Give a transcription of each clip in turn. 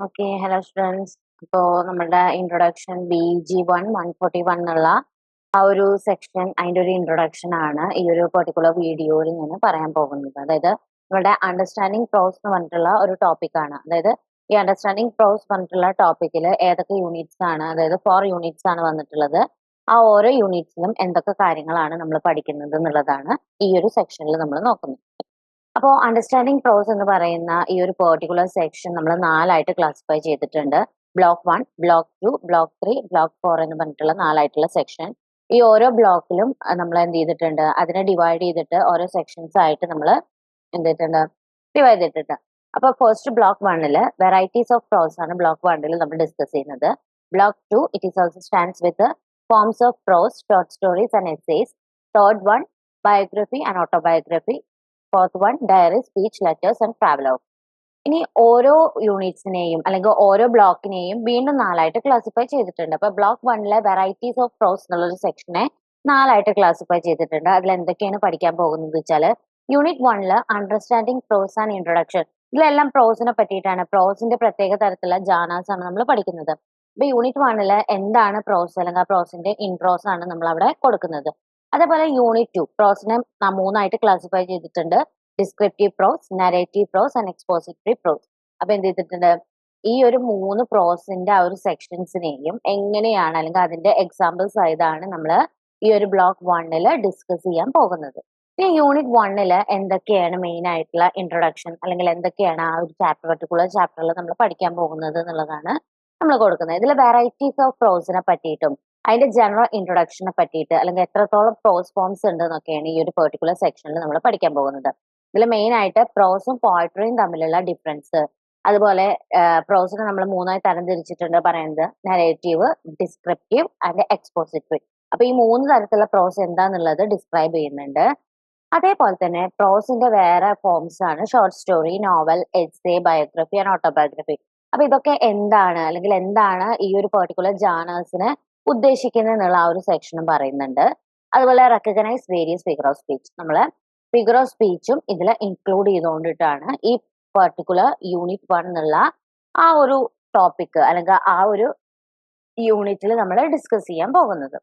Okay hello students ഇപ്പോൾ നമ്മുടെ introduction B G one one forty one എന്നുള്ള ആ ഒരു സെക്ഷൻ അതിന്റെ ഒരു ഇൻട്രൊഡക്ഷൻ ആണ് ഈ ഒരു പെർട്ടിക്കുലർ വീഡിയോയിൽ ഞാൻ പറയാൻ പോകുന്നത്. അതായത് നമ്മുടെ അണ്ടർസ്റ്റാൻഡിങ് പ്രോസ് എന്ന് പറഞ്ഞിട്ടുള്ള ഒരു ടോപ്പിക് ആണ്. അതായത് ഈ അണ്ടർസ്റ്റാൻഡിങ് പ്രോസ് പറഞ്ഞിട്ടുള്ള ടോപ്പിക്കിൽ ഏതൊക്കെ യൂണിറ്റ്സ് ആണ് അതായത് ഫോർ യൂണിറ്റ്സ് ആണ് വന്നിട്ടുള്ളത്. ആ ഓരോ യൂണിറ്റ്സിലും എന്തൊക്കെ കാര്യങ്ങളാണ് നമ്മൾ പഠിക്കുന്നത് എന്നുള്ളതാണ് ഈ ഒരു സെക്ഷനിൽ നമ്മൾ നോക്കുന്നത്. അപ്പോൾ അണ്ടർസ്റ്റാൻഡിങ് പ്രോസ് എന്ന് പറയുന്ന ഈ ഒരു പെർട്ടിക്കുലർ സെക്ഷൻ നമ്മൾ നാലായിട്ട് ക്ലാസിഫൈ ചെയ്തിട്ടുണ്ട്. Block one block two block three block four എന്ന് പറഞ്ഞിട്ടുള്ള നാലായിട്ടുള്ള സെക്ഷൻ ഈ ഓരോ ബ്ലോക്കിലും നമ്മൾ എന്ത് ചെയ്തിട്ടുണ്ട്? അതിനെ ഡിവൈഡ് ചെയ്തിട്ട് ഓരോ സെക്ഷൻസ് ആയിട്ട് നമ്മൾ എന്ത് ചെയ്തിട്ടുണ്ട്? ഡിവൈഡ് ചെയ്തിട്ടുണ്ട്. അപ്പൊ ഫസ്റ്റ് ബ്ലോക്ക് വണ്ണിൽ വെറൈറ്റീസ് ഓഫ് പ്രോസ് ആണ് ബ്ലോക്ക് വണ്ണിൽ നമ്മൾ ഡിസ്കസ് ചെയ്യുന്നത്. Block two it is also stands with forms of prose, short stories, and essays. Third one, biography and autobiography. Fourth one, diary, speech, letters, and travelogue. ഇനി ഓരോ യൂണിറ്റ്സിനെയും അല്ലെങ്കിൽ ഓരോ ബ്ലോക്കിനെയും വീണ്ടും നാലായിട്ട് ക്ലാസിഫൈ ചെയ്തിട്ടുണ്ട് അപ്പൊ ബ്ലോക്ക് വണ്ണിലെ വെറൈറ്റീസ് ഓഫ് പ്രോസ് എന്നുള്ളൊരു സെക്ഷനെ നാലായിട്ട് ക്ലാസിഫൈ ചെയ്തിട്ടുണ്ട് അതിൽ എന്തൊക്കെയാണ് പഠിക്കാൻ പോകുന്നത് വെച്ചാൽ യൂണിറ്റ് വണ്ണിൽ അണ്ടർസ്റ്റാൻഡിങ് പ്രോസ് ആൻഡ് ഇൻട്രൊഡക്ഷൻ ഇതിലെല്ലാം പ്രോസിനെ പറ്റിയിട്ടാണ് പ്രോസിന്റെ പ്രത്യേക തരത്തിലുള്ള ജാനാസ് ആണ് നമ്മൾ പഠിക്കുന്നത് അപ്പൊ യൂണിറ്റ് വണ്ണിൽ എന്താണ് പ്രോസ് അല്ലെങ്കിൽ ആ പ്രോസിന്റെ ഇൻട്രോസ് ആണ് നമ്മൾ അവിടെ കൊടുക്കുന്നത്. അതേപോലെ യൂണിറ്റ് ടു പ്രോസിനെ മൂന്നായിട്ട് ക്ലാസിഫൈ ചെയ്തിട്ടുണ്ട്. Descriptive prose narrative prose and expository prose അപ്പൊ എന്ത് ചെയ്തിട്ടുണ്ട്? ഈ ഒരു മൂന്ന് പ്രോസിന്റെ ആ ഒരു സെക്ഷൻസിനെയും എങ്ങനെയാണ് അല്ലെങ്കിൽ അതിന്റെ എക്സാമ്പിൾസ് ആയതാണ് നമ്മൾ ഈ ഒരു ബ്ലോക്ക് വണ്ണിൽ ഡിസ്കസ് ചെയ്യാൻ പോകുന്നത്. ഈ യൂണിറ്റ് വണ്ണിൽ എന്തൊക്കെയാണ് മെയിൻ ആയിട്ടുള്ള ഇൻട്രൊഡക്ഷൻ അല്ലെങ്കിൽ എന്തൊക്കെയാണ് ആ ഒരു ചാപ്റ്റർ പർട്ടിക്കുലർ ചാപ്റ്ററിൽ നമ്മൾ പഠിക്കാൻ പോകുന്നത് എന്നുള്ളതാണ് നമ്മൾ കൊടുക്കുന്നത്. ഇതിൽ വെറൈറ്റീസ് ഓഫ് പ്രോസിനെ പറ്റിയിട്ടും അതിന്റെ ജനറൽ ഇൻട്രൊഡക്ഷനെ പറ്റിയിട്ട് അല്ലെങ്കിൽ എത്രത്തോളം പ്രോസ് ഫോംസ് ഉണ്ട് എന്നൊക്കെയാണ് ഈ ഒരു പെർട്ടിക്കുലർ സെക്ഷനിൽ നമ്മൾ പഠിക്കാൻ പോകുന്നത്. ഇതിൽ മെയിൻ ആയിട്ട് പ്രോസും പോയട്രിയും തമ്മിലുള്ള ഡിഫറൻസ് അതുപോലെ പ്രോസിനെ നമ്മൾ മൂന്നായി തരംതിരിച്ചിട്ടുണ്ട് പറയുന്നത്. നെറേറ്റീവ് ഡിസ്ക്രിപ്റ്റീവ് ആൻഡ് എക്സ്പോസിറ്ററി അപ്പൊ ഈ മൂന്ന് തരത്തിലുള്ള പ്രോസ് എന്താന്നുള്ളത് ഡിസ്ക്രൈബ് ചെയ്യുന്നുണ്ട്. അതേപോലെ തന്നെ പ്രോസിന്റെ വേറെ ഫോംസ് ആണ് short story novel essay biography and autobiography അപ്പൊ ഇതൊക്കെ എന്താണ്? അല്ലെങ്കിൽ എന്താണ് ഈ ഒരു പെർട്ടിക്കുലർ ജേണൽസിന് ഉദ്ദേശിക്കുന്നത് എന്നുള്ള ആ ഒരു സെക്ഷനും പറയുന്നുണ്ട്. അതുപോലെ recognise various figure of speech നമ്മൾ ഫിഗർ ഓഫ് സ്പീച്ചും ഇതിൽ ഇൻക്ലൂഡ് ചെയ്തുകൊണ്ടിട്ടാണ് ഈ പെർട്ടിക്കുലർ യൂണിറ്റ് വൺ എന്നുള്ള ആ ഒരു ടോപ്പിക് അല്ലെങ്കിൽ ആ ഒരു യൂണിറ്റിൽ നമ്മൾ ഡിസ്കസ് ചെയ്യാൻ പോകുന്നത്.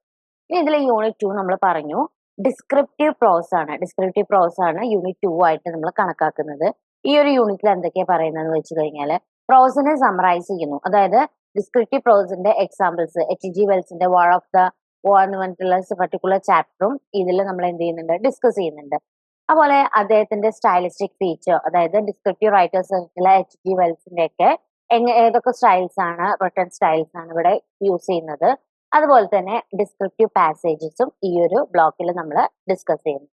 ഇനി ഇതിൽ യൂണിറ്റ് ടു നമ്മൾ പറഞ്ഞു ഡിസ്ക്രിപ്റ്റീവ് പ്രോസ് ആണ്. ഡിസ്ക്രിപ്റ്റീവ് പ്രോസ് ആണ് യൂണിറ്റ് ടു ആയിട്ട് നമ്മൾ കണക്കാക്കുന്നത്. ഈ ഒരു യൂണിറ്റിൽ എന്തൊക്കെയാ പറയുന്നത് വെച്ച് കഴിഞ്ഞാൽ പ്രോസിനെ സമറൈസ് ചെയ്യുന്നു. അതായത് ഡിസ്ക്രിപ്റ്റീവ് പ്രോസിന്റെ എക്സാമ്പിൾസ് എച്ച് ജി വെൽസിന്റെ വാൾ ഓഫ് ദ വാർ എന്ന് പറഞ്ഞിട്ടുള്ള പർട്ടിക്കുലർ ചാപ്റ്ററും ഇതിൽ നമ്മൾ എന്ത് ചെയ്യുന്നുണ്ട്? ഡിസ്കസ് ചെയ്യുന്നുണ്ട്. അതുപോലെ അദ്ദേഹത്തിന്റെ സ്റ്റൈലിസ്റ്റിക് ഫീച്ചർ അതായത് ഡിസ്ക്രിപ്റ്റീവ് റൈറ്റേഴ്സ് എച്ച് ജി വെൽസിന്റെ ഒക്കെ ഏതൊക്കെ സ്റ്റൈൽസ് ആണ് റിട്ടേൺ സ്റ്റൈൽസ് ആണ് ഇവിടെ യൂസ് ചെയ്യുന്നത്. അതുപോലെ തന്നെ ഡിസ്ക്രിപ്റ്റീവ് പാസേജസും ഈ ഒരു ബ്ലോക്കിൽ നമ്മൾ ഡിസ്കസ് ചെയ്യുന്നു.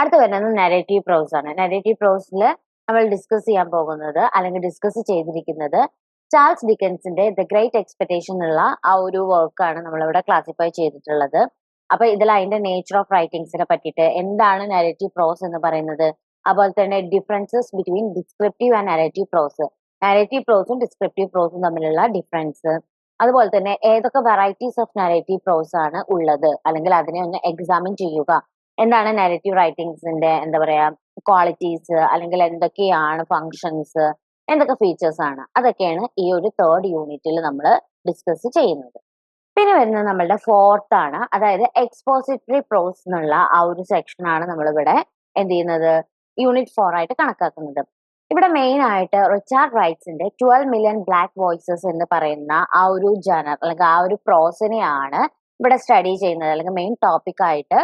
അടുത്ത വരുന്നത് നെഗറ്റീവ് പ്രോസ് ആണ്. നെഗറ്റീവ് പ്രോസിൽ നമ്മൾ ഡിസ്കസ് ചെയ്യാൻ പോകുന്നത് അല്ലെങ്കിൽ ഡിസ്കസ് ചെയ്തിരിക്കുന്നത് ചാൾസ് ഡിക്കൻസിന്റെ ദ ഗ്രേറ്റ് എക്സ്പെക്ടേഷൻ ഉള്ള ആ ഒരു വർക്കാണ് നമ്മളിവിടെ ക്ലാസിഫൈ ചെയ്തിട്ടുള്ളത്. അപ്പൊ ഇതിൽ അതിന്റെ നേച്ചർ ഓഫ് റൈറ്റിംഗ്സിനെ പറ്റിയിട്ട് എന്താണ് നാരേറ്റീവ് പ്രോസ് എന്ന് പറയുന്നത്? അതുപോലെ തന്നെ differences between descriptive and narrative prose narrative പ്രോസും descriptive പ്രോസും തമ്മിലുള്ള ഡിഫറൻസ് അതുപോലെ തന്നെ ഏതൊക്കെ വെറൈറ്റീസ് ഓഫ് നാരേറ്റീവ് പ്രോസ് ആണ് ഉള്ളത്? അല്ലെങ്കിൽ അതിനെ ഒന്ന് എക്സാമിൻ ചെയ്യുക. എന്താണ് നാരേറ്റീവ് റൈറ്റിംഗ്സിന്റെ എന്താ പറയാ ക്വാളിറ്റീസ് അല്ലെങ്കിൽ എന്തൊക്കെയാണ് ഫങ്ഷൻസ് എന്തൊക്കെ ഫീച്ചേഴ്സ് ആണ് അതൊക്കെയാണ് ഈ ഒരു തേർഡ് യൂണിറ്റിൽ നമ്മൾ ഡിസ്കസ് ചെയ്യുന്നത്. പിന്നെ വരുന്നത് നമ്മളുടെ ഫോർത്ത് ആണ്. അതായത് എക്സ്പോസിറ്ററി പ്രോസ് എന്നുള്ള ആ ഒരു സെക്ഷൻ ആണ് നമ്മളിവിടെ എന്ത് ചെയ്യുന്നത്? യൂണിറ്റ് ഫോർ ആയിട്ട് കണക്കാക്കുന്നത്. ഇവിടെ മെയിൻ ആയിട്ട് റിച്ചാർഡ് റൈറ്റ്സിന്റെ ട്വൽവ് മില്യൺ ബ്ലാക്ക് വോയിസസ് എന്ന് പറയുന്ന ആ ഒരു ജനർ അല്ലെങ്കിൽ ആ ഒരു പ്രോസിനെയാണ് ഇവിടെ സ്റ്റഡി ചെയ്യുന്നത്. അല്ലെങ്കിൽ മെയിൻ ടോപ്പിക് ആയിട്ട്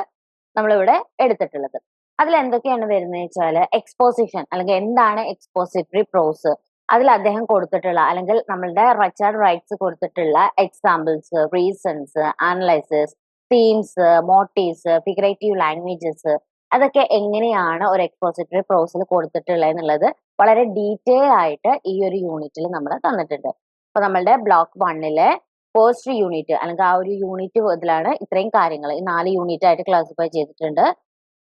നമ്മളിവിടെ എടുത്തിട്ടുള്ളത്. അതിൽ എന്തൊക്കെയാണ് വരുന്നത് വെച്ചാൽ എക്സ്പോസിഷൻ അല്ലെങ്കിൽ എന്താണ് എക്സ്പോസിറ്ററി പ്രോസ് അതിൽ അദ്ദേഹം കൊടുത്തിട്ടുള്ള അല്ലെങ്കിൽ നമ്മളുടെ റിച്ചാർഡ് റൈറ്റ്സ് കൊടുത്തിട്ടുള്ള examples reasons analysis themes motives figurative languages അതൊക്കെ എങ്ങനെയാണ് ഒരു എക്സ്പോസിറ്ററി പ്രോസിൽ കൊടുത്തിട്ടുള്ളത് എന്നുള്ളത് വളരെ ഡീറ്റെയിൽ ആയിട്ട് ഈ ഒരു യൂണിറ്റിൽ നമ്മൾ തന്നിട്ടുണ്ട്. അപ്പൊ നമ്മളുടെ ബ്ലോക്ക് വണ്ണിലെ ഫസ്റ്റ് യൂണിറ്റ് അല്ലെങ്കിൽ ആ ഒരു യൂണിറ്റ് ഇതിലാണ് ഇത്രയും കാര്യങ്ങൾ ഈ നാല് യൂണിറ്റ് ആയിട്ട് ക്ലാസിഫൈ ചെയ്തിട്ടുണ്ട്.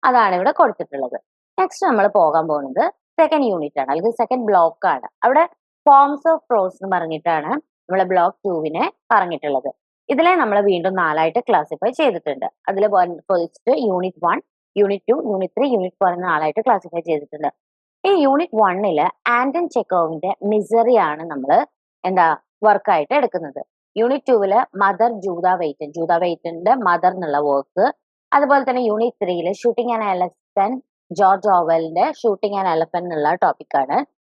അതാണ് ഇവിടെ കൊടുത്തിട്ടുള്ളത്. നെക്സ്റ്റ് നമ്മൾ പോകാൻ പോകുന്നത് സെക്കൻഡ് യൂണിറ്റ് ആണ്. അല്ലെങ്കിൽ സെക്കൻഡ് ബ്ലോക്ക് ആണ്. അവിടെ ഫോംസ് ഓഫ് പ്രോസ് എന്ന് പറഞ്ഞിട്ടാണ് നമ്മൾ ബ്ലോക്ക് ടൂവിനെ പറഞ്ഞിട്ടുള്ളത്. ഇതിലെ നമ്മൾ വീണ്ടും നാലായിട്ട് ക്ലാസിഫൈ ചെയ്തിട്ടുണ്ട്. അതിൽ first unit one unit two unit three unit four എന്ന നാലായിട്ട് ക്ലാസിഫൈ ചെയ്തിട്ടുണ്ട്. ഈ യൂണിറ്റ് വണ്ണിൽ ആൻഡൻ ചെക്കോവിന്റെ മിസറി ആണ് നമ്മൾ എന്താ വർക്കായിട്ട് എടുക്കുന്നത്. യൂണിറ്റ് ടൂവിൽ മദർ ജൂത വെയ്റ്റൻ ജൂത വെയിറ്റന്റെ മദർ എന്നുള്ള വർക്ക് അതുപോലെ തന്നെ യൂണിറ്റ് ത്രീയിൽ ഷൂട്ടിംഗ് ആൻഡ് എലഫൻ ജോർജ് ഓവലിന്റെ ഷൂട്ടിംഗ് ആൻഡ് എലഫൻ എന്നുള്ള ടോപ്പിക്കാണ്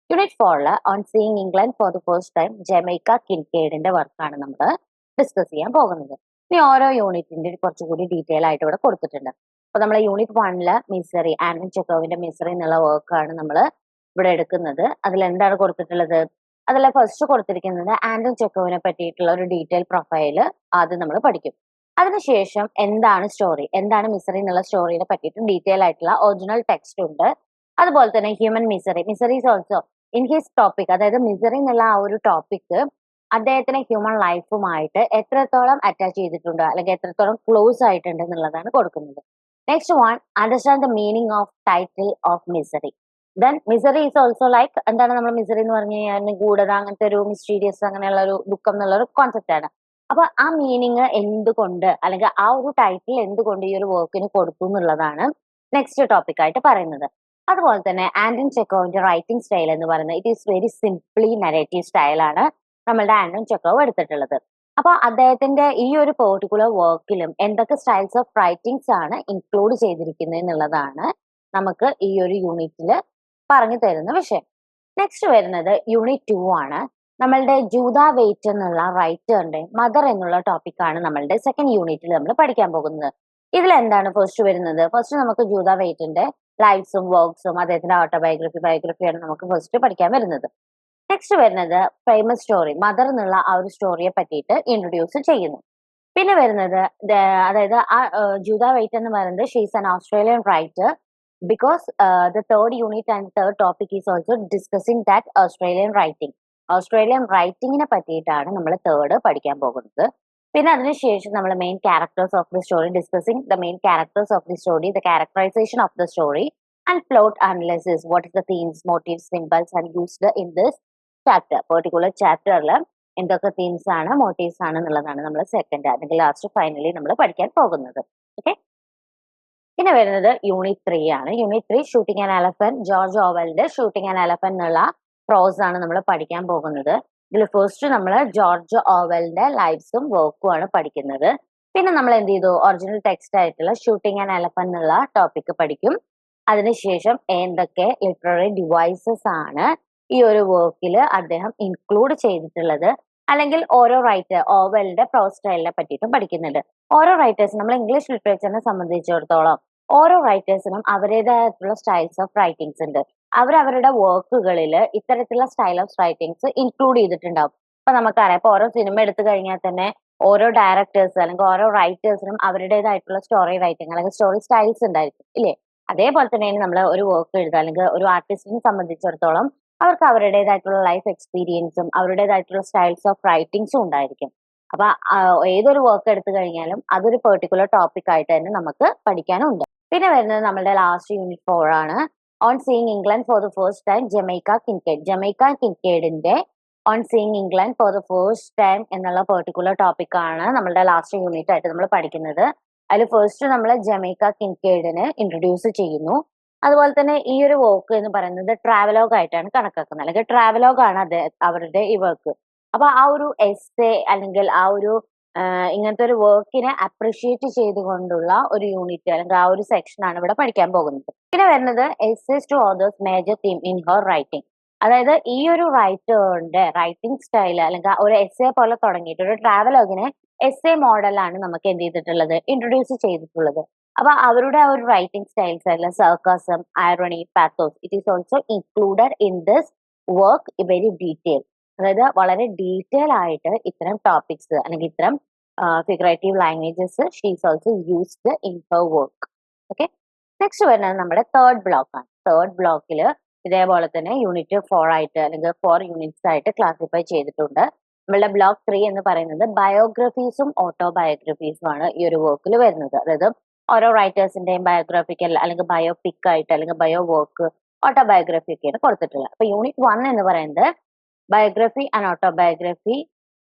യൂണിറ്റ് ഫോറിൽ on seeing England for the first time Jamaica കിൻകേഡിന്റെ വർക്കാണ് നമ്മൾ ഡിസ്കസ് ചെയ്യാൻ പോകുന്നത്. ഇനി ഓരോ യൂണിറ്റിന്റെ കുറച്ചുകൂടി ഡീറ്റെയിൽ ആയിട്ട് ഇവിടെ കൊടുത്തിട്ടുണ്ട്. അപ്പൊ നമ്മൾ യൂണിറ്റ് വണ്ണിൽ മിസറി ആൻഡൻ ചെക്കോവിന്റെ മിസറി എന്നുള്ള വർക്കാണ് നമ്മൾ ഇവിടെ എടുക്കുന്നത്. അതിൽ എന്താണ് കൊടുത്തിട്ടുള്ളത്? അതിൽ ഫസ്റ്റ് കൊടുത്തിരിക്കുന്നത് ആൻഡൻ ചെക്കോവിനെ പറ്റിയിട്ടുള്ള ഒരു ഡീറ്റെയിൽ പ്രൊഫൈൽ ആദ്യം നമ്മൾ പഠിക്കും. അതിനുശേഷം എന്താണ് സ്റ്റോറി എന്താണ് മിസറി എന്നുള്ള സ്റ്റോറിനെ പറ്റിയിട്ട് ഡീറ്റെയിൽ ആയിട്ടുള്ള ഒറിജിനൽ ടെക്സ്റ്റ് ഉണ്ട്. അതുപോലെ തന്നെ human misery misery is also in his topic അതായത് മിസറി എന്നുള്ള ആ ഒരു ടോപ്പിക് അദ്ദേഹത്തിന് ഹ്യൂമൻ ലൈഫുമായിട്ട് എത്രത്തോളം അറ്റാച്ച് ചെയ്തിട്ടുണ്ട്? അല്ലെങ്കിൽ എത്രത്തോളം ക്ലോസ് ആയിട്ടുണ്ട് എന്നുള്ളതാണ് കൊടുക്കുന്നത്. Next one understand the meaning of title of misery then misery is also like എന്താണ് നമ്മൾ മിസറി എന്ന് പറഞ്ഞു കഴിഞ്ഞാൽ ഗൂഢത അങ്ങനത്തെ ഒരു മിസ്റ്റീരിയസ് അങ്ങനെയുള്ള ഒരു ദുഃഖം എന്നുള്ള ഒരു കോൺസെപ്റ്റ് ആണ്. അപ്പൊ ആ മീനിങ് എന്തുകൊണ്ട്? അല്ലെങ്കിൽ ആ ഒരു ടൈറ്റിൽ എന്തുകൊണ്ട് ഈ ഒരു വർക്കിന് കൊടുത്തു എന്നുള്ളതാണ് നെക്സ്റ്റ് ടോപ്പിക് ആയിട്ട് പറയുന്നത്. അതുപോലെ തന്നെ ആൻഡൻ ചെക്കോവിന്റെ റൈറ്റിംഗ് സ്റ്റൈൽ എന്ന് പറയുന്നത് it is very simply narrative സ്റ്റൈലാണ് നമ്മളുടെ ആൻഡൻ ചെക്കോവ് എടുത്തിട്ടുള്ളത്. അപ്പൊ അദ്ദേഹത്തിന്റെ ഈ ഒരു പെർട്ടിക്കുലർ വർക്കിലും എന്തൊക്കെ സ്റ്റൈൽസ് ഓഫ് റൈറ്റിംഗ്സ് ആണ് ഇൻക്ലൂഡ് ചെയ്തിരിക്കുന്നത് എന്നുള്ളതാണ് നമുക്ക് ഈ ഒരു യൂണിറ്റിൽ പറഞ്ഞു തരുന്ന വിഷയം. നെക്സ്റ്റ് വരുന്നത് യൂണിറ്റ് ടു ആണ്. നമ്മളുടെ ജൂത വെയിറ്റ് എന്നുള്ള റൈറ്ററിന്റെ മദർ എന്നുള്ള ടോപ്പിക്കാണ് നമ്മളുടെ സെക്കൻഡ് യൂണിറ്റിൽ നമ്മൾ പഠിക്കാൻ പോകുന്നത്. ഇതിൽ എന്താണ് ഫസ്റ്റ് വരുന്നത്? ഫസ്റ്റ് നമുക്ക് ജൂത വെയിറ്റിന്റെ ലൈഫ്സും വർക്ക്സും അദ്ദേഹത്തിന്റെ ഓട്ടോബയോഗ്രഫി ബയോഗ്രഫിയാണ് നമുക്ക് ഫസ്റ്റ് പഠിക്കാൻ വരുന്നത്. നെക്സ്റ്റ് വരുന്നത് ഫേമസ് സ്റ്റോറി മദർ എന്നുള്ള ആ ഒരു സ്റ്റോറിയെ പറ്റിയിട്ട് ഇൻട്രൊഡ്യൂസ് ചെയ്യുന്നു. പിന്നെ വരുന്നത് അതായത് ആ ജൂത വെയിറ്റ് എന്ന് പറയുന്നത് she's an Australian writer because the third unit and third topic is also discussing that Australian writing Australian റൈറ്റിങ്ങിനെ പറ്റിയിട്ടാണ് നമ്മൾ തേർഡ് പഠിക്കാൻ പോകുന്നത്. പിന്നെ അതിനുശേഷം നമ്മൾ main characters of the story discussing the main characters of the story the characterisation of the story and plot analysis what is the themes motives symbols and used in this chapter particular ചാപ്റ്ററിൽ എന്തൊക്കെ themes ആണ് motifs ആണ് എന്നുള്ളതാണ് നമ്മൾ second അല്ലെങ്കിൽ last finally നമ്മൾ പഠിക്കാൻ പോകുന്നത്. ഓക്കെ പിന്നെ വരുന്നത് യൂണിറ്റ് ത്രീ ആണ്. Unit three shooting and elephant George ഓവലിന്റെ shooting and elephant എന്നുള്ള പ്രോസ് ആണ് നമ്മൾ പഠിക്കാൻ പോകുന്നത്. ഇതിൽ ഫസ്റ്റ് നമ്മൾ ജോർജ് ഓവലിന്റെ ലൈഫ്സും വർക്കും ആണ് പഠിക്കുന്നത്. പിന്നെ നമ്മൾ എന്ത് ചെയ്തു? ഒറിജിനൽ ടെക്സ്റ്റ് ആയിട്ടുള്ള ഷൂട്ടിംഗ് ആൻഡ് എലഫൻ എന്നുള്ള ടോപ്പിക് പഠിക്കും. അതിനുശേഷം എന്തൊക്കെ ലിറ്റററി ഡിവൈസസ് ആണ് ഈ ഒരു വർക്കിൽ അദ്ദേഹം ഇൻക്ലൂഡ് ചെയ്തിട്ടുള്ളത്? അല്ലെങ്കിൽ ഓരോ റൈറ്റർ ഓവലിന്റെ പ്രോസ് സ്റ്റൈലിനെ പറ്റിയിട്ടും പഠിക്കുന്നുണ്ട്. ഓരോ റൈറ്റേഴ്സ് നമ്മൾ ഇംഗ്ലീഷ് ലിറ്ററേച്ചറിനെ സംബന്ധിച്ചിടത്തോളം ഓരോ റൈറ്റേഴ്സിനും അവരുടേതായിട്ടുള്ള സ്റ്റൈൽസ് ഓഫ് റൈറ്റിംഗ്സ് ഉണ്ട്. അവർ അവരുടെ വർക്കുകളിൽ ഇത്തരത്തിലുള്ള സ്റ്റൈൽ ഓഫ് റൈറ്റിംഗ്സ് ഇൻക്ലൂഡ് ചെയ്തിട്ടുണ്ടാവും. ഇപ്പൊ നമുക്കറിയാം ഇപ്പൊ ഓരോ സിനിമ എടുത്തു കഴിഞ്ഞാൽ തന്നെ ഓരോ ഡയറക്ടേഴ്സ് അല്ലെങ്കിൽ ഓരോ റൈറ്റേഴ്സിനും അവരുടേതായിട്ടുള്ള സ്റ്റോറി റൈറ്റിംഗ് അല്ലെങ്കിൽ സ്റ്റോറി സ്റ്റൈൽസ് ഉണ്ടായിരിക്കും ഇല്ലേ? അതേപോലെ തന്നെ നമ്മൾ ഒരു വർക്ക് എഴുതുക അല്ലെങ്കിൽ ഒരു ആർട്ടിസ്റ്റിനെ സംബന്ധിച്ചിടത്തോളം അവർക്ക് അവരുടേതായിട്ടുള്ള ലൈഫ് എക്സ്പീരിയൻസും അവരുടേതായിട്ടുള്ള സ്റ്റൈൽസ് ഓഫ് റൈറ്റിംഗ്സും ഉണ്ടായിരിക്കും. അപ്പൊ ഏതൊരു വർക്ക് എടുത്തു കഴിഞ്ഞാലും അതൊരു പെർട്ടിക്കുലർ ടോപ്പിക് ആയിട്ട് തന്നെ നമുക്ക് പഠിക്കാനുണ്ട്. പിന്നെ വരുന്നത് നമ്മളുടെ ലാസ്റ്റ് യൂണിറ്റ് ഫോർ ആണ്. On seeing England for the first time Jamaica Kincaid Jamaica കിൻകേഡിന്റെ on seeing England for the first time എന്നുള്ള പെർട്ടിക്കുലർ ടോപ്പിക് ആണ് നമ്മുടെ ലാസ്റ്റ് യൂണിറ്റ് ആയിട്ട് നമ്മൾ പഠിക്കുന്നത്. അതിൽ ഫസ്റ്റ് നമ്മൾ ജമൈക്ക കിൻകേഡിന് ഇൻട്രൊഡ്യൂസ് ചെയ്യുന്നു. അതുപോലെ തന്നെ ഈ ഒരു വർക്ക് എന്ന് പറയുന്നത് ട്രാവലോഗ് ആയിട്ടാണ് കണക്കാക്കുന്നത്. അല്ലെങ്കിൽ ട്രാവലോഗ് ആണ് അത് അവരുടെ ഈ വർക്ക് അപ്പൊ ആ ഒരു എസ് അല്ലെങ്കിൽ ആ ഒരു ഇങ്ങനത്തെ ഒരു വർക്കിനെ അപ്രിഷിയേറ്റ് ചെയ്തുകൊണ്ടുള്ള ഒരു യൂണിറ്റ് അല്ലെങ്കിൽ ആ ഒരു സെക്ഷൻ ആണ് ഇവിടെ പഠിക്കാൻ പോകുന്നത്. പിന്നെ വരുന്നത് as to author's major theme in her writing അതായത് ഈ ഒരു റൈറ്ററിന്റെ റൈറ്റിംഗ് സ്റ്റൈൽ അല്ലെങ്കിൽ ഒരു എസ് എ പോലെ തുടങ്ങിയിട്ട് ഒരു ട്രാവലോഗിനെ എസ് എ മോഡലാണ് നമുക്ക് എന്ത് ചെയ്തിട്ടുള്ളത്? ഇൻട്രൊഡ്യൂസ് ചെയ്തിട്ടുള്ളത്. അപ്പൊ അവരുടെ ആ ഒരു റൈറ്റിംഗ് സ്റ്റൈൽസ് അല്ല sarcasm irony pathos it is also included in this work very detail അതായത് വളരെ ഡീറ്റെയിൽ ആയിട്ട് ഇത്തരം ടോപ്പിക്സ് അല്ലെങ്കിൽ ഇത്തരം figurative languages she's also used in her work okay next വരുന്നത് നമ്മുടെ തേർഡ് ബ്ലോക്കാണ് തേർഡ് ബ്ലോക്കിൽ ഇതേപോലെ തന്നെ യൂണിറ്റ് ഫോർ ആയിട്ട് അല്ലെങ്കിൽ ഫോർ യൂണിറ്റ്സ് ആയിട്ട് ക്ലാസിഫൈ ചെയ്തിട്ടുണ്ട്. നമ്മളുടെ ബ്ലോക്ക് ത്രീ എന്ന് പറയുന്നത് ബയോഗ്രഫീസും ഓട്ടോബയോഗ്രഫീസും ആണ് ഈ ഒരു വർക്കിൽ വരുന്നത്. അതായത് ഓരോ റൈറ്റേഴ്സിന്റെയും ബയോഗ്രാഫിക്കൽ അല്ലെങ്കിൽ ബയോപിക് ആയിട്ട് അല്ലെങ്കിൽ ബയോ വർക്ക് ഓട്ടോബയോഗ്രഫി ഒക്കെയാണ് കൊടുത്തിട്ടുള്ളത്. അപ്പൊ യൂണിറ്റ് വൺ എന്ന് പറയുന്നത് biography and autobiography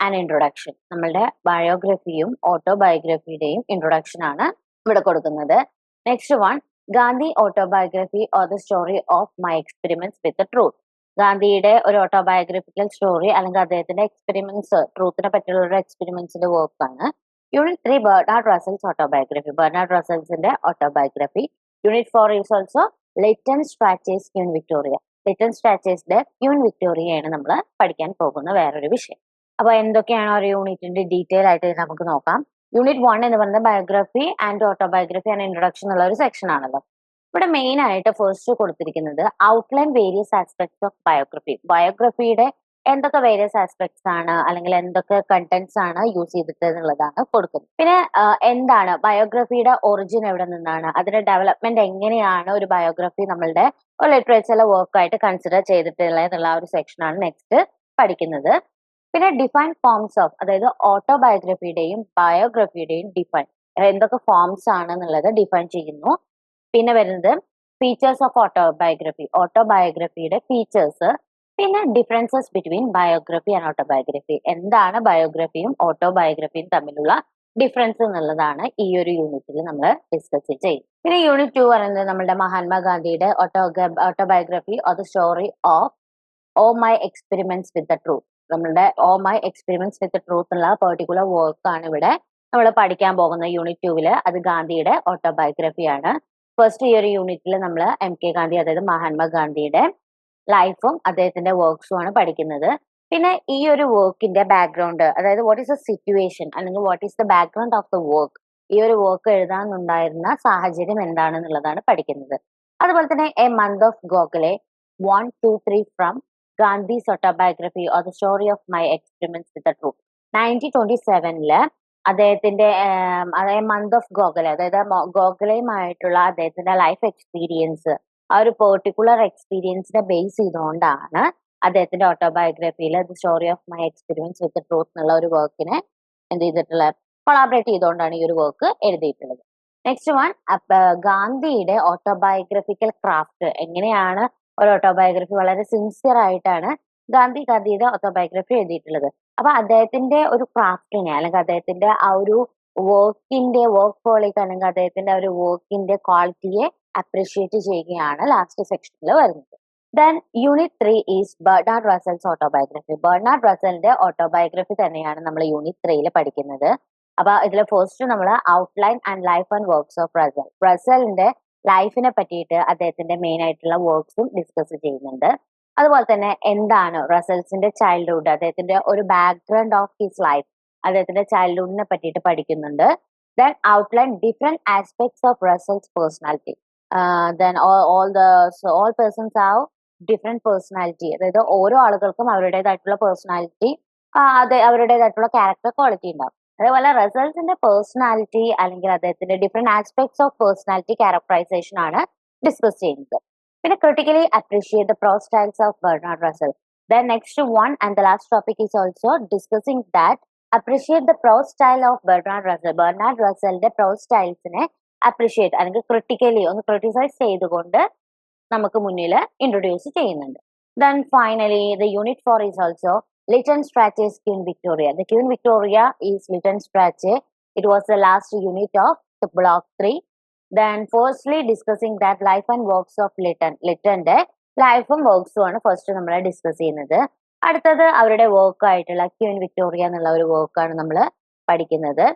and introduction നമ്മളുടെ ബയോഗ്രഫിയും ഓട്ടോബയോഗ്രഫിയുടെയും ഇൻട്രൊഡക്ഷൻ ആണ് ഇവിടെ കൊടുക്കുന്നത്. Next one Gandhi autobiography or the story of my experiments with truth ഗാന്ധിയുടെ ഒരു ഓട്ടോബയോഗ്രഫിക്കൽ സ്റ്റോറി അല്ലെങ്കിൽ അദ്ദേഹത്തിന്റെ എക്സ്പെരിമെന്റ്സ് ട്രൂത്തിനെ പറ്റിയുള്ള ഒരു എക്സ്പെരിമെന്റ്സിന്റെ വർക്കാണ് unit three Bernard Russell's autobiography Bernard റസൽസിന്റെ autobiography unit four is also Lytton Strachey's Queen Victoria Lytton സ്ട്രാറ്റേസിന്റെ Queen വിക്ടോറിയയാണ് നമ്മൾ പഠിക്കാൻ പോകുന്ന വേറൊരു വിഷയം. അപ്പൊ എന്തൊക്കെയാണ് ഒരു യൂണിറ്റിന്റെ ഡീറ്റെയിൽ ആയിട്ട് നമുക്ക് നോക്കാം. യൂണിറ്റ് വൺ എന്ന് പറയുന്നത് biography and autobiography and introduction എന്നുള്ള ഒരു സെക്ഷൻ ആണല്ലോ. ഇവിടെ മെയിൻ ആയിട്ട് ഫസ്റ്റ് കൊടുത്തിരിക്കുന്നത് outline various aspects of biography ബയോഗ്രഫിയുടെ എന്തൊക്കെ വേരിയസ് ആസ്പെക്ട്സ് ആണ് അല്ലെങ്കിൽ എന്തൊക്കെ കണ്ടന്റ്സ് ആണ് യൂസ് ചെയ്തിട്ട് എന്നുള്ളതാണ് കൊടുക്കുന്നത്. പിന്നെ എന്താണ് ബയോഗ്രഫിയുടെ ഒറിജിൻ എവിടെ നിന്നാണ്? അതിന്റെ ഡെവലപ്മെന്റ് എങ്ങനെയാണ് ഒരു ബയോഗ്രഫി നമ്മളുടെ ഒരു ലിറ്ററേച്ചറിലെ വർക്കായിട്ട് കൺസിഡർ ചെയ്തിട്ടുള്ളത് എന്നുള്ള ഒരു സെക്ഷനാണ് നെക്സ്റ്റ് പഠിക്കുന്നത്. പിന്നെ ഡിഫൈൻ ഫോംസ് ഓഫ് അതായത് ഓട്ടോബയോഗ്രഫിയുടെയും ബയോഗ്രഫിയുടെയും ഡിഫൈൻ എന്തൊക്കെ ഫോംസ് ആണ് എന്നുള്ളത് ഡിഫൈൻ ചെയ്യുന്നു. പിന്നെ വരുന്നത് ഫീച്ചേഴ്സ് ഓഫ് ഓട്ടോബയോഗ്രഫി ഓട്ടോബയോഗ്രഫിയുടെ ഫീച്ചേഴ്സ് പിന്നെ differences between biography and autobiography എന്താണ് ബയോഗ്രഫിയും ഓട്ടോബയോഗ്രഫിയും തമ്മിലുള്ള ഡിഫറൻസ് എന്നുള്ളതാണ് ഈ ഒരു യൂണിറ്റിൽ നമ്മൾ ഡിസ്കസ് ചെയ്യും പിന്നെ യൂണിറ്റ് ടു പറയുന്നത് നമ്മുടെ മഹാത്മാഗാന്ധിയുടെ auto autobiography or the story of oh my experiments with the truth നമ്മളുടെ oh my experiments with truth എന്നുള്ള പെർട്ടിക്കുലർ ആണ് ഇവിടെ നമ്മൾ പഠിക്കാൻ പോകുന്ന യൂണിറ്റ് ടൂവിൽ അത് ഗാന്ധിയുടെ ഓട്ടോബയോഗ്രഫി ആണ്. ഫസ്റ്റ് ഈ ഒരു യൂണിറ്റിൽ നമ്മൾ എം കെ ഗാന്ധി അതായത് മഹാത്മാഗാന്ധിയുടെ ലൈഫും അദ്ദേഹത്തിന്റെ വർക്ക്സും ആണ് പഠിക്കുന്നത്. പിന്നെ ഈ ഒരു വർക്കിന്റെ ബാക്ക്ഗ്രൗണ്ട് അതായത് വാട്ട് ഈസ് ദ സിറ്റുവേഷൻ അല്ലെങ്കിൽ what is the background of the work ഈ ഒരു വർക്ക് എഴുതാനുണ്ടായിരുന്ന സാഹചര്യം എന്താണെന്നുള്ളതാണ് പഠിക്കുന്നത്. അതുപോലെ തന്നെ a month of Gokhale one two three from Gandhi's autobiography or the story of my experiments with truth nineteen twenty സെവനിൽ അദ്ദേഹത്തിന്റെ അതായത് മന്ത് ഓഫ് ഗോഖലെ അതായത് ഗോഖലയുമായിട്ടുള്ള അദ്ദേഹത്തിന്റെ ലൈഫ് എക്സ്പീരിയൻസ് ആ ഒരു പെർട്ടിക്കുലർ എക്സ്പീരിയൻസിനെ ബേസ് ചെയ്തുകൊണ്ടാണ് അദ്ദേഹത്തിന്റെ ഓട്ടോബയോഗ്രഫിയിൽ the story of my experience with truth എന്നുള്ള ഒരു വർക്കിനെ എന്ത് ചെയ്തിട്ടുള്ള കൊളാബറേറ്റ് ചെയ്തുകൊണ്ടാണ് ഈ ഒരു വർക്ക് എഴുതിയിട്ടുള്ളത്. നെക്സ്റ്റ് വൺ ഗാന്ധിയുടെ ഓട്ടോബയോഗ്രഫിക്കൽ ക്രാഫ്റ്റ് എങ്ങനെയാണ് ഒരു ഓട്ടോബയോഗ്രഫി വളരെ സിൻസിയർ ആയിട്ടാണ് ഗാന്ധി ഗാന്ധിയുടെ ഓട്ടോബയോഗ്രഫി എഴുതിയിട്ടുള്ളത്. അപ്പൊ അദ്ദേഹത്തിന്റെ ഒരു ക്രാഫ്റ്റിനെ അല്ലെങ്കിൽ അദ്ദേഹത്തിന്റെ ആ ഒരു വർക്കിന്റെ വർക്ക് ക്വാളിറ്റി അല്ലെങ്കിൽ അദ്ദേഹത്തിന്റെ ഒരു വർക്കിന്റെ ക്വാളിറ്റിയെ അപ്രീഷിയേറ്റ് ചെയ്യുകയാണ് ലാസ്റ്റ് സെക്ഷനിൽ വരുന്നത്. Then unit three is Bernard Russell's autobiography Bernard റസലിന്റെ autobiography തന്നെയാണ് നമ്മൾ യൂണിറ്റ് ത്രീയിൽ പഠിക്കുന്നത്. അപ്പൊ ഇതിലെ ഫസ്റ്റ് നമ്മൾ outline and life and works of Russell റസലിന്റെ ലൈഫിനെ പറ്റിയിട്ട് അദ്ദേഹത്തിന്റെ മെയിൻ ആയിട്ടുള്ള വർക്ക്സും ഡിസ്കസ് ചെയ്യുന്നുണ്ട്. അതുപോലെ തന്നെ എന്താണ് റസൽസിന്റെ ചൈൽഡ്ഹുഡ് അദ്ദേഹത്തിന്റെ ഒരു ബാക്ക്ഗ്രൗണ്ട് ഓഫ് ഹിസ് ലൈഫ് അദ്ദേഹത്തിന്റെ ചൈൽഡ്ഹുഡിനെ പറ്റിയിട്ട് പഠിക്കുന്നുണ്ട്. Then outline different aspects of Russell's personality then all the all persons of different personality അതായത് ഓരോ ആളുകൾക്കും അവരുടേതായിട്ടുള്ള പേഴ്സണാലിറ്റി അതെ അവരുടേതായിട്ടുള്ള ക്യാരക്ടർ ക്വാളിറ്റി ഉണ്ടാവും. അതേപോലെ റിസൾട്ട്സിന്റെ പേഴ്സണാലിറ്റി അല്ലെങ്കിൽ അദ്ദേഹത്തിന്റെ different aspects of personality characterisation ആണ് ഡിസ്കസ് ചെയ്യുന്നത്. പിന്നെ critically appreciate the prose styles of Bernard Russell the next one and the last topic is also discussing that appreciate the prose style of Bernard Russell Bernard റസലിന്റെ prose സ്റ്റൈൽസിനെ appreciate അല്ലെങ്കിൽ critically ഒന്ന് criticise ചെയ്തുകൊണ്ട് നമുക്ക് മുന്നിൽ introduce ചെയ്യുന്നുണ്ട്. Then finally the unit four is also Lytton Strachey's Queen Victoria. The Queen Victoria is Lytton Strachey. It was the last unit of the block 3. Then firstly discussing that life and works of Lytton. ലിറ്റന്റെ ലൈഫും വർക്ക്സും ആണ് first നമ്മൾ discuss ചെയ്യുന്നത് അടുത്തത് അവരുടെ work ആയിട്ടുള്ള queen Victoria എന്നുള്ള ഒരു വർക്കാണ് നമ്മൾ പഠിക്കുന്നത്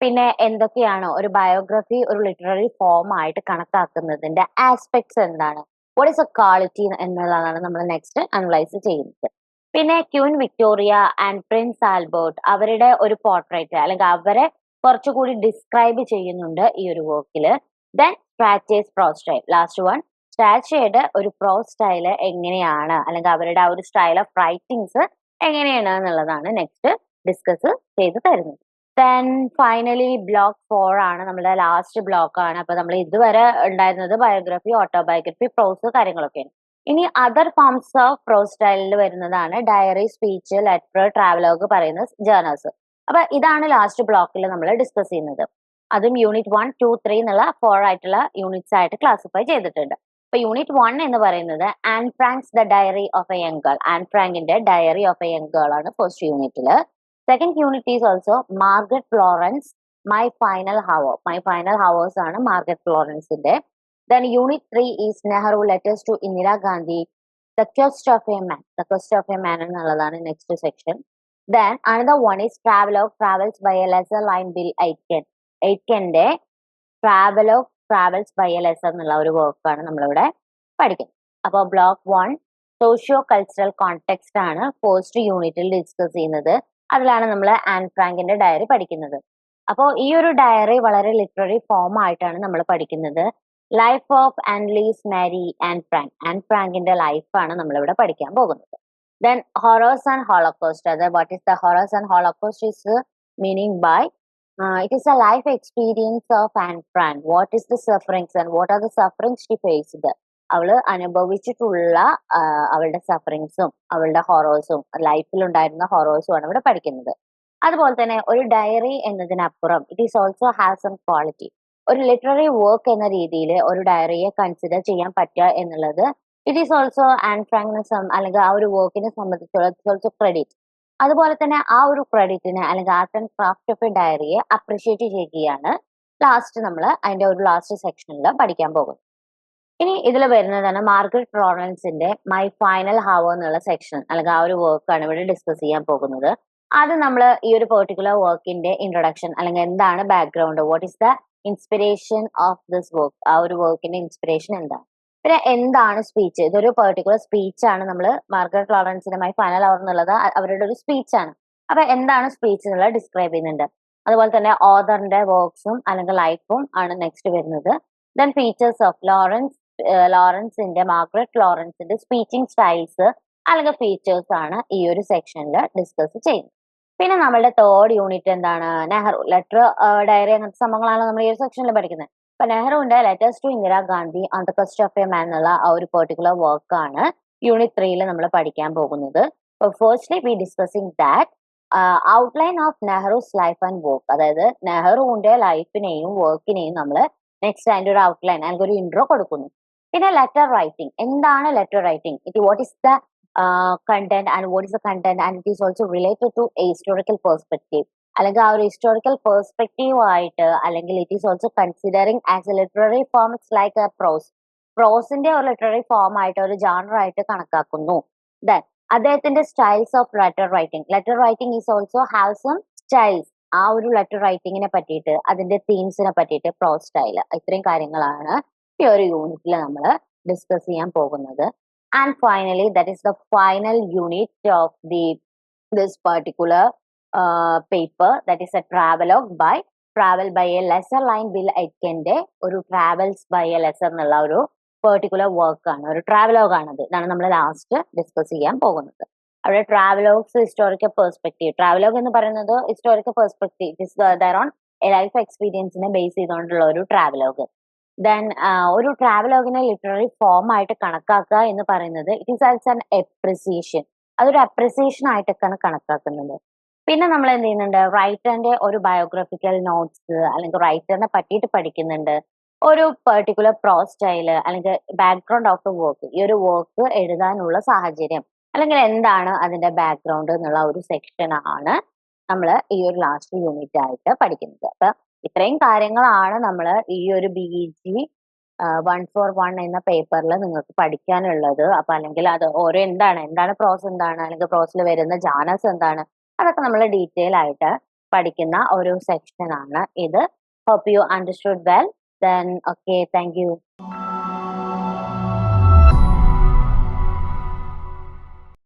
പിന്നെ എന്തൊക്കെയാണ് ഒരു ബയോഗ്രഫി ഒരു ലിറ്റററി ഫോം ആയിട്ട് കണക്കാക്കുന്നതിന്റെ ആസ്പെക്ട്സ് എന്താണ് വാട്ട് ഇസ് എ ക്വാളിറ്റി എന്നുള്ളതാണ് നമ്മൾ നെക്സ്റ്റ് അനലൈസ് ചെയ്യുന്നത് പിന്നെ Queen Victoria and Prince Albert അവരുടെ ഒരു പോർട്രേറ്റ് അല്ലെങ്കിൽ അവരെ കുറച്ചുകൂടി ഡിസ്ക്രൈബ് ചെയ്യുന്നുണ്ട് ഈ ഒരു വർക്കിൽ then Strachey's prose style last one സ്റ്റാച്ചയുടെ ഒരു പ്രോ സ്റ്റൈൽ എങ്ങനെയാണ്? അല്ലെങ്കിൽ അവരുടെ ആ ഒരു സ്റ്റൈൽ ഓഫ് റൈറ്റിങ്സ് എങ്ങനെയാണ് എന്നുള്ളതാണ് നെക്സ്റ്റ് ഡിസ്കസ് ചെയ്ത് തരുന്നത്. ദെൻ ഫൈനലി ബ്ലോക്ക് ഫോർ ആണ് നമ്മുടെ ലാസ്റ്റ് ബ്ലോക്ക് ആണ്. അപ്പൊ നമ്മൾ ഇതുവരെ ഉണ്ടായിരുന്നത് ബയോഗ്രഫി ഓട്ടോബയോഗ്രഫി പ്രോസ് കാര്യങ്ങളൊക്കെയാണ്. ഇനി അതർ ഫോംസ് ഓഫ് പ്രോ സ്റ്റൈലിൽ വരുന്നതാണ് ഡയറി സ്പീച്ച് ലെറ്റർ ട്രാവലോഗ് പറയുന്ന ജേർണൽസ് അപ്പൊ ഇതാണ് ലാസ്റ്റ് ബ്ലോക്കിൽ നമ്മൾ ഡിസ്കസ് ചെയ്യുന്നത്. അതും യൂണിറ്റ് വൺ ടു ത്രീ എന്നുള്ള ഫോർ ആയിട്ടുള്ള യൂണിറ്റ്സ് ആയിട്ട് ക്ലാസിഫൈ ചെയ്തിട്ടുണ്ട്. അപ്പൊ യൂണിറ്റ് വൺ എന്ന് പറയുന്നത് Anne Frank's the diary of a young girl Anne ഫ്രാങ്കിന്റെ diary of a young girl ആണ് ഫസ്റ്റ് യൂണിറ്റിൽ second unit is also Margaret Florence my final hour my final hours ആണ് Margaret ഫ്ലോറൻസിന്റെ Then unit three is Nehru letters to Indira Gandhi, the quest of a man. The quest of a man എന്നുള്ളതാണ് next section. Then another one is travelogue travels by a lesser line Bill Aitken. Aitken-ന്റെ travel travelogue travels by a lesser എന്നുള്ള ഒരു വർക്കാണ് നമ്മളിവിടെ പഠിക്കുന്നത് അപ്പോൾ block one socio cultural context ആണ് first യൂണിറ്റിൽ ഡിസ്കസ് ചെയ്യുന്നത് അതിലാണ് നമ്മൾ ആൻ ഫ്രാങ്കിന്റെ ഡയറി പഠിക്കുന്നത് അപ്പോൾ ഈ ഒരു ഡയറി വളരെ ലിറ്റററി ഫോം ആയിട്ടാണ് നമ്മൾ പഠിക്കുന്നത് life of Anneliese Marie and Frank and ഫ്രാങ്കിന്റെ ലൈഫാണ് നമ്മളിവിടെ പഠിക്കാൻ പോകുന്നത്. ദെൻ ഹൊറോസ് ആൻഡ് ഹോളോകോസ്റ്റ് അത് what is the horrors and holocaust is meaning by it is a life experience of and Frank what is the sufferings and what are the sufferings she faced അവൾ അനുഭവിച്ചിട്ടുള്ള അവളുടെ സഫറിങ്സും അവളുടെ ഹൊറോസും ലൈഫിൽ ഉണ്ടായിരുന്ന ഹൊറോസും ആണ് ഇവിടെ പഠിക്കുന്നത്. അതുപോലെ തന്നെ ഒരു ഡയറി എന്നതിനപ്പുറം it is also have some quality ഒരു ലിറ്റററി വർക്ക് എന്ന രീതിയിൽ ഒരു ഡയറിയെ കൺസിഡർ ചെയ്യാൻ പറ്റുക എന്നുള്ളത്. ഇറ്റ് ഈസ് ഓൾസോ ആൻഡ് ഫ്രാങ്കിനെ അല്ലെങ്കിൽ ആ ഒരു വർക്കിനെ സംബന്ധിച്ചുള്ള ഓൾസോ ക്രെഡിറ്റ് അതുപോലെ തന്നെ ആ ഒരു ക്രെഡിറ്റിനെ അല്ലെങ്കിൽ art and craft of a ഡയറിയെ appreciate ചെയ്യുകയാണ് ലാസ്റ്റ് നമ്മൾ അതിന്റെ ഒരു ലാസ്റ്റ് സെക്ഷനിൽ പഠിക്കാൻ പോകുന്നത്. ഇനി ഇതിൽ വരുന്നതാണ് മാർഗരറ്റ് റോണൻസിന്റെ മൈ ഫൈനൽ ഹവർ എന്നുള്ള സെക്ഷൻ അല്ലെങ്കിൽ ആ ഒരു വർക്കാണ് ഇവിടെ ഡിസ്കസ് ചെയ്യാൻ പോകുന്നത്. ആദ്യം നമ്മൾ ഈ ഒരു പെർട്ടിക്കുലർ വർക്കിന്റെ ഇൻട്രൊഡക്ഷൻ അല്ലെങ്കിൽ എന്താണ് background what is the inspiration of this work ആ ഒരു വർക്കിന്റെ ഇൻസ്പിറേഷൻ എന്താണ് പിന്നെ എന്താണ് സ്പീച്ച് ഇതൊരു പെർട്ടിക്കുലർ സ്പീച്ച് ആണ് നമ്മൾ മാർഗരറ്റ് ലോറൻസിന്റെ മൈ ഫൈനൽ അവർ എന്നുള്ളത്. അവരുടെ ഒരു സ്പീച്ച് ആണ്. അപ്പൊ എന്താണ് സ്പീച്ച് എന്നുള്ളത് ഡിസ്ക്രൈബ് ചെയ്യുന്നുണ്ട്. അതുപോലെ തന്നെ ഓദറിന്റെ വർക്ക്സും അല്ലെങ്കിൽ ലൈഫും ആണ് നെക്സ്റ്റ് വരുന്നത്. ദെൻ ഫീച്ചേഴ്സ് ഓഫ് ലോറൻസ് ലോറൻസിന്റെ മാർഗരറ്റ് ലോറൻസിന്റെ സ്പീച്ചിങ് സ്റ്റൈൽസ് അല്ലെങ്കിൽ ഫീച്ചേഴ്സ് ആണ് ഈ ഒരു സെക്ഷനിൽ ഡിസ്കസ് ചെയ്യുന്നത്. പിന്നെ നമ്മളുടെ തേർഡ് യൂണിറ്റ് എന്താണ്? നെഹ്റു. ലെറ്റർ ഡയറി അങ്ങനത്തെ സംഭവങ്ങളാണ് നമ്മൾ ഈ സെക്ഷനിൽ പഠിക്കുന്നത്. അപ്പൊ നെഹ്റുവിന്റെ letters to Indira Gandhi on the cast of a man എന്നുള്ള ആ ഒരു പെർട്ടിക്കുലർ ആണ് യൂണിറ്റ് ത്രീയിൽ നമ്മൾ പഠിക്കാൻ പോകുന്നത്. Firstly we discussing that outline of Nehru's life and work അതായത് നെഹ്റുവിന്റെ ലൈഫിനെയും വർക്കിനെയും നമ്മൾ നെക്സ്റ്റ് അതിന്റെ ഒരു ഔട്ട്ലൈൻ അല്ലെങ്കിൽ ഒരു ഇൻട്രോ കൊടുക്കുന്നു. പിന്നെ ലെറ്റർ റൈറ്റിംഗ് എന്താണ് letter writing it what is the content and what is the content and it is also related to a historical perspective അല്ലെങ്കിൽ ആ ഒരു ഹിസ്റ്റോറിക്കൽ പെർസ്പെക്റ്റീവ് ആയിട്ട് അല്ലെങ്കിൽ it is also considering as a literary form it's like a prose പ്രോസിന്റെ ഒരു literary form ആയിട്ട് ഒരു ജാണർ ആയിട്ട് കണക്കാക്കുന്നു. ദെൻ അദ്ദേഹത്തിന്റെ styles of letter writing letter writing is also have some styles ആ ഒരു ലെറ്റർ റൈറ്റിങ്ങിനെ പറ്റിയിട്ട് അതിന്റെ തീംസിനെ പറ്റിയിട്ട് പ്രോ സ്റ്റൈൽ ഇത്രയും കാര്യങ്ങളാണ് ഈ ഒരു യൂണിറ്റിൽ നമ്മൾ ഡിസ്കസ് ചെയ്യാൻ പോകുന്നത്. And finally that is the final unit of the this particular paper that is a travelogue by travel by a lesser line bill ഐക്കന്റെ ഒരു ട്രാവൽസ് ബൈ എ ലെസർ എന്നുള്ള ഒരു പെർട്ടിക്കുലർ വർക്കാണ് ഒരു ട്രാവലോഗ് ആണത് ഇതാണ് നമ്മൾ ലാസ്റ്റ് ഡിസ്കസ് ചെയ്യാൻ പോകുന്നത്. അവിടെ ട്രാവലോഗ്സ് ഹിസ്റ്റോറിക്കൽ പെർസ്പെക്റ്റീവ് ട്രാവലോഗ് എന്ന് പറയുന്നത് historical perspective their own life എക്സ്പീരിയൻസിനെ base ചെയ്തുകൊണ്ടുള്ള ഒരു ട്രാവലോഗ് ദെൻ ഒരു ട്രാവലോഗിനെ ലിറ്റററി ഫോം ആയിട്ട് കണക്കാക്കുക എന്ന് പറയുന്നത് it is also an appreciation അതൊരു അപ്രിസിയേഷൻ ആയിട്ടൊക്കെയാണ് കണക്കാക്കുന്നത്. പിന്നെ നമ്മൾ എന്ത് ചെയ്യുന്നുണ്ട്? റൈറ്ററിന്റെ ഒരു ബയോഗ്രഫിക്കൽ നോട്ട്സ് അല്ലെങ്കിൽ റൈറ്ററിനെ പറ്റിയിട്ട് പഠിക്കുന്നുണ്ട്. ഒരു പെർട്ടിക്കുലർ പ്രോ സ്റ്റൈൽ അല്ലെങ്കിൽ ബാക്ക്ഗ്രൗണ്ട് ഓഫ് ദ വർക്ക് ഈ ഒരു വർക്ക് എഴുതാനുള്ള സാഹചര്യം. അല്ലെങ്കിൽ എന്താണ് അതിന്റെ ബാക്ക്ഗ്രൗണ്ട് എന്നുള്ള ഒരു സെക്ഷൻ ആണ് നമ്മൾ ഈ ഒരു ലാസ്റ്റ് യൂണിറ്റ് ആയിട്ട് പഠിക്കുന്നത്. അപ്പൊ ഇത്രയും കാര്യങ്ങളാണ് നമ്മൾ ഈ ഒരു B G one four one എന്ന പേപ്പറിൽ നിങ്ങൾക്ക് പഠിക്കാനുള്ളത്. അപ്പൊ അല്ലെങ്കിൽ അത് ഓരോ എന്താണ് എന്താണ് പ്രോസ് എന്താണ് അല്ലെങ്കിൽ പ്രോസിൽ വരുന്ന ജാനസ് എന്താണ് അതൊക്കെ നമ്മൾ ഡീറ്റെയിൽ ആയിട്ട് പഠിക്കുന്ന ഒരു സെക്ഷൻ ആണ്. ഇത് hope you understood well then okay thank you